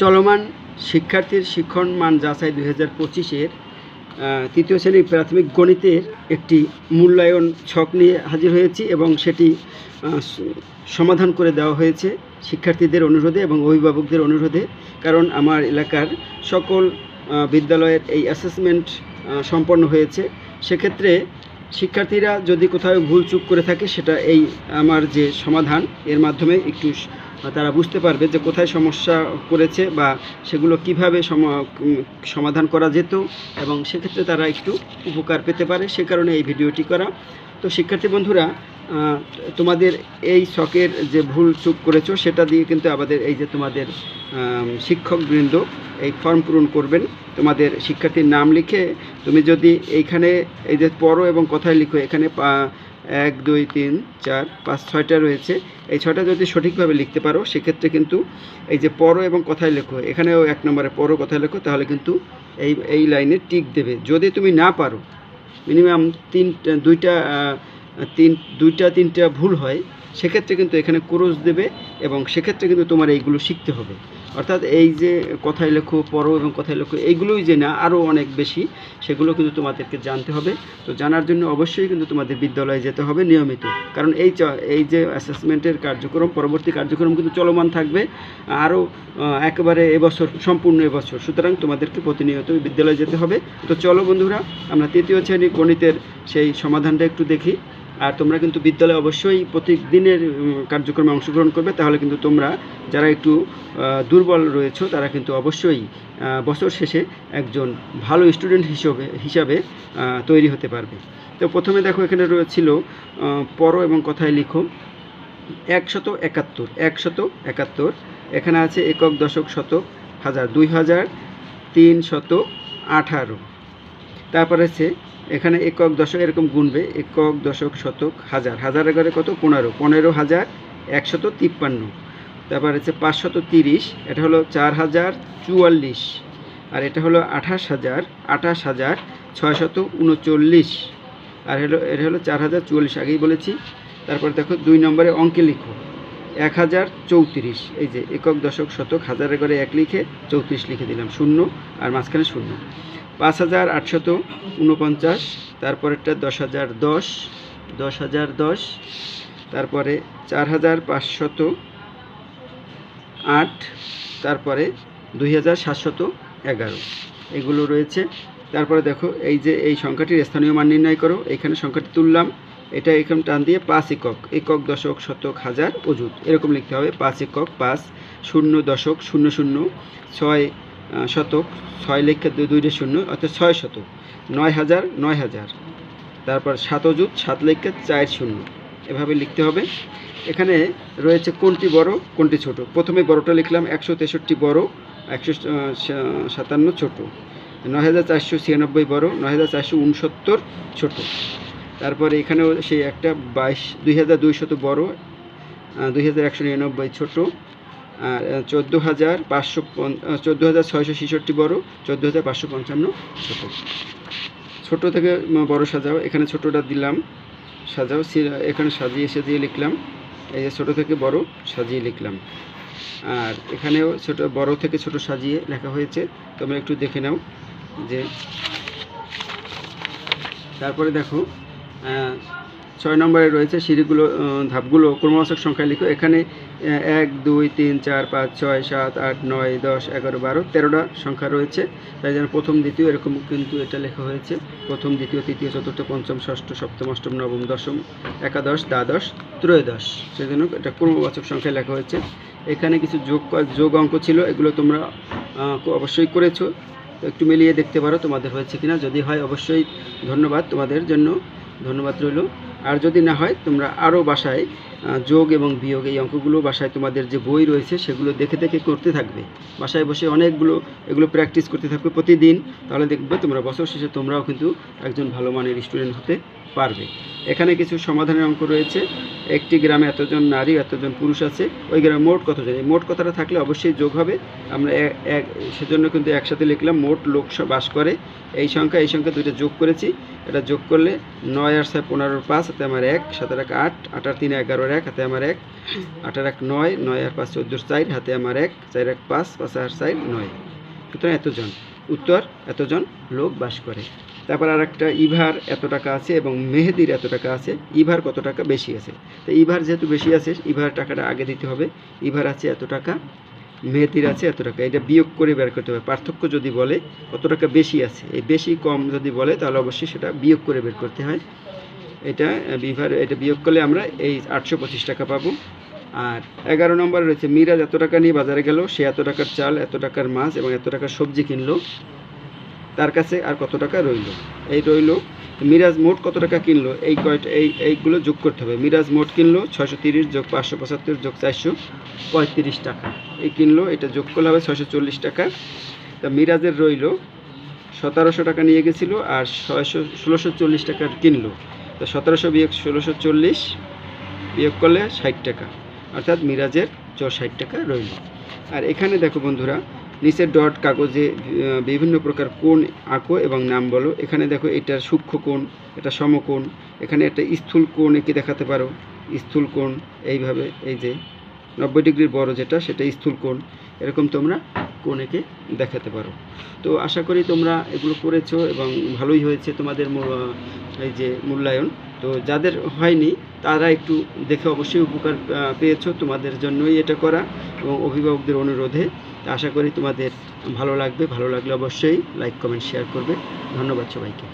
চলমান শিক্ষার্থীর শিক্ষণ মান যাচাই দুই হাজার পঁচিশের তৃতীয় শ্রেণির প্রাথমিক গণিতের একটি মূল্যায়ন ছক নিয়ে হাজির হয়েছি এবং সেটি সমাধান করে দেওয়া হয়েছে শিক্ষার্থীদের অনুরোধে এবং অভিভাবকদের অনুরোধে। কারণ আমার এলাকার সকল বিদ্যালয়ের এই অ্যাসেসমেন্ট সম্পন্ন হয়েছে। সেক্ষেত্রে শিক্ষার্থীরা যদি কোথাও ভুল চুক করে থাকে, সেটা এই আমার যে সমাধান, এর মাধ্যমে একটু তারা বুঝতে পারবে যে কোথায় সমস্যা করেছে বা সেগুলো কীভাবে সম- সমাধান করা যেত এবং সেক্ষেত্রে তারা একটু উপকার পেতে পারে। সে কারণে এই ভিডিওটি করা। তো শিক্ষার্থী বন্ধুরা তোমাদের এই শখের যে ভুল চুপ করেছ, সেটা দিয়ে কিন্তু আমাদের এই যে তোমাদের শিক্ষকবৃন্দ এই ফর্ম পূরণ করবেন। তোমাদের শিক্ষার্থীর নাম লিখে তুমি যদি এইখানে এই যে পড়ো এবং কথায় লিখো, এখানে এক, দুই, তিন, চার, পাঁচ, ছয়টা রয়েছে। এই ছয়টা যদি সঠিকভাবে লিখতে পারো, সেক্ষেত্রে কিন্তু এই যে পড়ো এবং কথায় লেখো, এখানেও এক নম্বরে পড়ো কথায় লেখো, তাহলে কিন্তু এই এই লাইনে টিক দেবে। যদি তুমি না পারো, মিনিমাম তিন দুইটা তিন, দুইটা, তিনটা ভুল হয় সেক্ষেত্রে কিন্তু এখানে ক্রোজ দেবে এবং সেক্ষেত্রে কিন্তু তোমার এইগুলো শিখতে হবে। অর্থাৎ এই যে কথায় লেখো, পড়ো এবং কথায় লেখো এইগুলোই যে না আরও অনেক বেশি, সেগুলো কিন্তু তোমাদেরকে জানতে হবে। তো জানার জন্য অবশ্যই কিন্তু তোমাদের বিদ্যালয়ে যেতে হবে নিয়মিত। কারণ এই এই যে অ্যাসেসমেন্টের কার্যক্রম, পরবর্তী কার্যক্রম কিন্তু চলমান থাকবে আরও একেবারে এবছর, সম্পূর্ণ এবছর। সুতরাং তোমাদেরকে প্রতিনিয়ত বিদ্যালয়ে যেতে হবে। তো চলো বন্ধুরা, আমরা তৃতীয় শ্রেণি গণিতের সেই সমাধানটা একটু দেখি। আর তোমরা কিন্তু বিদ্যালয়ে অবশ্যই প্রতিদিনের কার্যক্রমে অংশগ্রহণ করবে। তাহলে কিন্তু তোমরা যারা একটু দুর্বল রয়েছো, তারা কিন্তু অবশ্যই বছর শেষে একজন ভালো স্টুডেন্ট হিসেবে, হিসাবে তৈরি হতে পারবে। তো প্রথমে দেখো এখানে রয়েছিল পড়ো এবং কথায় লিখো। একশত একাত্তর একশত একাত্তর। এখানে আছে একক দশক শতক হাজার দুই হাজার তিন শত আঠারো। তারপরে আছে এখানে একক দশক এরকম গুনবে, একক দশক শতক হাজার। হাজার এগারো কত? পনেরো। পনেরো হাজার একশত তিপ্পান্ন। তারপর হচ্ছে পাঁচশত তিরিশ, এটা হলো চার হাজার চুয়াল্লিশ। আর এটা হলো আঠাশ হাজার আঠাশ হাজার ছয়শত উনচল্লিশ। আর হলো, এটা হলো চার হাজার চুয়াল্লিশ, আগেই বলেছি। তারপর দেখো দুই নম্বরে অঙ্কে লিখো। এক হাজার চৌত্রিশ। এই যে একক দশক শতক, হাজারে করে এক লিখে চৌত্রিশ লিখে দিলাম, শূন্য, আর মাঝখানে শূন্য। পাঁচ হাজার আটশত উনপঞ্চাশ, তারপরেরটা দশ হাজার দশ দশ হাজার দশ, তারপরে চার হাজার পাঁচশত আট, তারপরে দুই হাজার সাতশত এগারো। এগুলো রয়েছে। তারপরে দেখো, এই যে এই সংখ্যাটির স্থানীয় মান নির্ণয় করো। এখানে সংখ্যাটি তুললাম। এটা এখানে টান দিয়ে পাঁচ একক একক, দশক, শতক, হাজার, অযুত। এরকম লিখতে হবে, পাঁচ একক, পাঁচ, শূন্য, দশক, শূন্য শূন্য, ছয় শতক, ছয় লেখা দুই দুইটা শূন্য, অর্থাৎ ছয় শতক, নয় হাজার নয় হাজার। তারপর সাত অযুত, সাত লেখা চার শূন্য। এভাবে লিখতে হবে। এখানে রয়েছে কোনটি বড়, কোনটি ছোট। প্রথমে বড়টা লিখলাম, একশো তেষট্টি বড়, একশো সাতান্ন ছোট। নয় হাজার চারশো ছিয়ানব্বই বড়, নয় হাজার চারশো উনসত্তর ছোট। তারপরে এখানেও সেই একটা বাইশ, দুই হাজার দুইশত বড় দুই হাজার একশো নিরানব্বই ছোট। চোদ্দ হাজার পাঁচশো চোদ্দ হাজার ছয়শো ছেষট্টি বড় চোদ্দ হাজার পাঁচশো পঞ্চান্ন। ছোট। ছোট থেকে বড় সাজাও। এখানে ছোটটা দিলাম সাজাও এখানে সাজিয়ে সাজিয়ে লিখলাম। এই যে ছোটো থেকে বড় সাজিয়ে লিখলাম। আর এখানেও ছোট বড় থেকে ছোট সাজিয়ে লেখা হয়েছে। তোমরা একটু দেখে নাও যে তারপরে দেখো ছয় নম্বরে রয়েছে সিঁড়িগুলো ধাপগুলো ক্রমবাচক সংখ্যায় লিখো। এখানে এক, দুই, তিন, চার, পাঁচ, ছয়, সাত, আট, নয়, দশ, এগারো, বারো, তেরোটা সংখ্যা রয়েছে। তাই যেন প্রথম, দ্বিতীয়, এরকম কিন্তু এটা লেখা হয়েছে। প্রথম, দ্বিতীয়, তৃতীয়, চতুর্থ, পঞ্চম, ষষ্ঠ, সপ্তম, অষ্টম, নবম, দশম, একাদশ, দ্বাদশ, ত্রয়োদশ। সেই জন্য এটা ক্রমবাচক সংখ্যায় লেখা হয়েছে। এখানে কিছু যোগ যোগ অঙ্ক ছিল, এগুলো তোমরা অবশ্যই করেছ। একটু মিলিয়ে দেখতে পারো তোমাদের হয়েছে কিনা। যদি হয়, অবশ্যই ধন্যবাদ তোমাদের জন্য। ধন্যবাদ রইল। আর যদি না হয় তোমরা আরও বাসায় যোগ এবং বিয়োগ এই অঙ্কগুলো বাসায় তোমাদের যে বই রয়েছে সেগুলো দেখে দেখে করতে থাকবে। বাসায় বসে অনেকগুলো, এগুলো প্র্যাকটিস করতে থাকবে প্রতিদিন। তাহলে দেখবে তোমরা বছর শেষে তোমরাও কিন্তু একজন ভালো মানের স্টুডেন্ট হতে পারবে। এখানে কিছু সমাধানের অঙ্ক রয়েছে। একটি গ্রামে এতজন নারী, এতজন পুরুষ আছে। ওই গ্রামে মোট কতজন? এই মোট কথাটা থাকলে অবশ্যই যোগ হবে। আমরা এক সেজন্য কিন্তু একসাথে লিখলাম, মোট লোক বাস করে। এই সংখ্যা এই সংখ্যা দুইটা যোগ করেছি। এটা যোগ করলে নয় আর ছয় পনেরোর পাঁচ হাতে আমার এক, সাত আট আট আর তিন এগারোর আঠারোর এক, হাতে আমার এক। আঠারো এক নয় নয় আর পাঁচ চোদ্দোর চার, হাতে আমার এক, চার এক পাঁচ পাঁচ আর চার নয়। সুতরাং এতজন। উত্তর, এতজন লোক বাস করে। তারপর আর একটা ইভার এত টাকা আছে এবং মেহেদির এত টাকা আছে। ইভার কত টাকা? বেশি আছে। তো ইভার যেহেতু বেশি আছে, ইভার টাকাটা আগে দিতে হবে। ইভার আছে এত টাকা, মেহেদির আছে এত টাকা। এটা বিয়োগ করে বের করতে হবে। পার্থক্য যদি বলে কত টাকা বেশি আছে? এই বেশি কম যদি বলে, তাহলে অবশ্যই সেটা বিয়োগ করে বের করতে হয়। এটা বিভার এটা বিয়োগ করলে আমরা এই আটশো পঁচিশ টাকা পাবো। আর এগারো নম্বর রয়েছে, মিরাজ এত টাকা নিয়ে বাজারে গেল, সে এত টাকার চাল, এত টাকার মাছ এবং এত টাকার সবজি কিনলো। তার কাছে আর কত টাকা রইল? এই রইল, মিরাজ মোট কত টাকা কিনলো? এই কয়টা এই এইগুলো যোগ করতে হবে। মিরাজ মোট কিনলো ছয়শো তিরিশ যোগ পাঁচশো পঁচাত্তর যোগ চারশো পঁয়ত্রিশ টাকা। এই কিনলো, এটা যোগ করলে হবে ছয়শো চল্লিশ টাকা। তা মিরাজের রইল, সতেরোশো টাকা নিয়ে গেছিল আর ছয়শো ষোলোশো চল্লিশ টাকার কিনলো। তো সতেরোশো বিয়োগ ষোলোশো চল্লিশ বিয়োগ করলে ষাট টাকা। অর্থাৎ মিরাজের চ ষাট টাকা রইল। আর এখানে দেখো বন্ধুরা, নিচের ডট কাগজে বিভিন্ন প্রকার কোণ, আঁকো এবং নাম বলো। এখানে দেখো এটা সূক্ষ্ম কোণ, এটা সমকোণ, এখানে একটা স্থূল কোণ এঁকে দেখাতে পারো। স্থূল কোণ, এইভাবে, এই যে নব্বই ডিগ্রির বড় যেটা, সেটা স্থূল কোণ। এরকম তোমরা কোণ এঁকে দেখাতে পারো। তো আশা করি তোমরা এগুলো করেছ এবং ভালোই হয়েছে তোমাদের এই যে মূল্যায়ন। তো যাদের হয়নি, তারা একটু দেখে অবশ্যই উপকার পেয়েছ তোমাদের জন্যই এটা করা এবং অভিভাবকদের অনুরোধে। আশা করি তোমাদের ভালো লাগবে। ভালো লাগলে অবশ্যই লাইক, কমেন্ট, শেয়ার করবে। ধন্যবাদ সবাইকে।